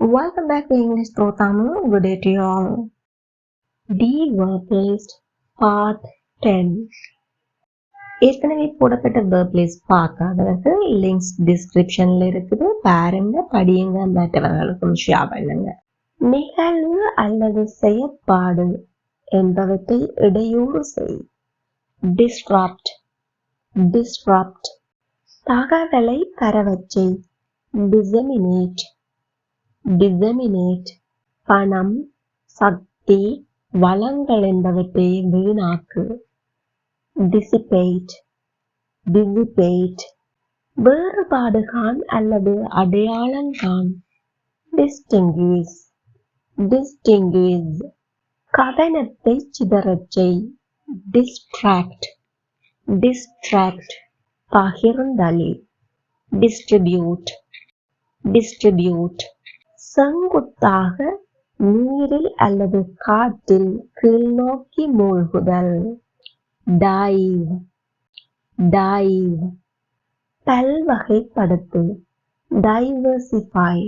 Welcome back to English Pro Tamil. Good day to you all. De-verbalized Part 10 ஏற்கனவே போடப்பட்ட verb place பார்க்காதவர்கள் links டிஸ்கிரிப்ஷன்ல இருக்குது. பாருங்க படியுங்க மற்றவர்களுக்கும் ஷேர் பண்ணுங்க. நிகழ்வு அல்லது செயற்பாடு என்பவற்றை இடையூறு செய். டிஸ்ட்ராப்ட் டிஸ்ட்ராப்ட் தகவலை தரவச்சை டிசமினேட் டிசமினேட் பணம் சக்தி வளங்கள் என்பவற்றை வீணாக்கு டிசிபேட் டிசிபேட் வேறுபாடு கான் அல்லது அடையாளம் கான் டிஸ்டிங்குவிஸ் டிஸ்டிங்குவிஸ் கவனத்தை சிதறச்சை டிஸ்ட்ராக்ட் டிஸ்ட்ராக்ட் பகிர்ந்தளி டிஸ்ட்ரிபியூட் டிஸ்ட்ரிபியூட் செங்குத்தாக நீரில் அல்லது காற்றில் கீழ்நோக்கி மூழ்குதல். டைவ். டைவ். பல்வகைப்படுத்து. டைவர்சிஃபை.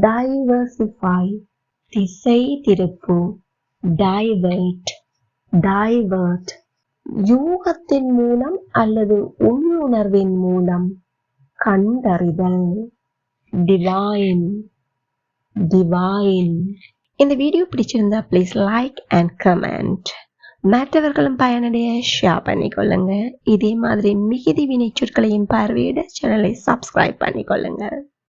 டைவர்சிஃபை. திசை திருப்பு டைவர்ட். டைவர்ட். யூகத்தின் மூலம் அல்லது உள்ளுணர்வின் மூலம் கண்டறிதல். டிவைன். டிவைன் இந்த வீடியோ பிடிச்சிருந்தா ப்ளீஸ் லைக் அண்ட் கமெண்ட் மற்றவர்களும் பயனடைய ஷேர் பண்ணிக்கொள்ளுங்க. இதே மாதிரி மிகுதி வினை சொற்களையும் பார்வையிட சேனலை சப்ஸ்கிரைப் பண்ணிக்கொள்ளுங்க.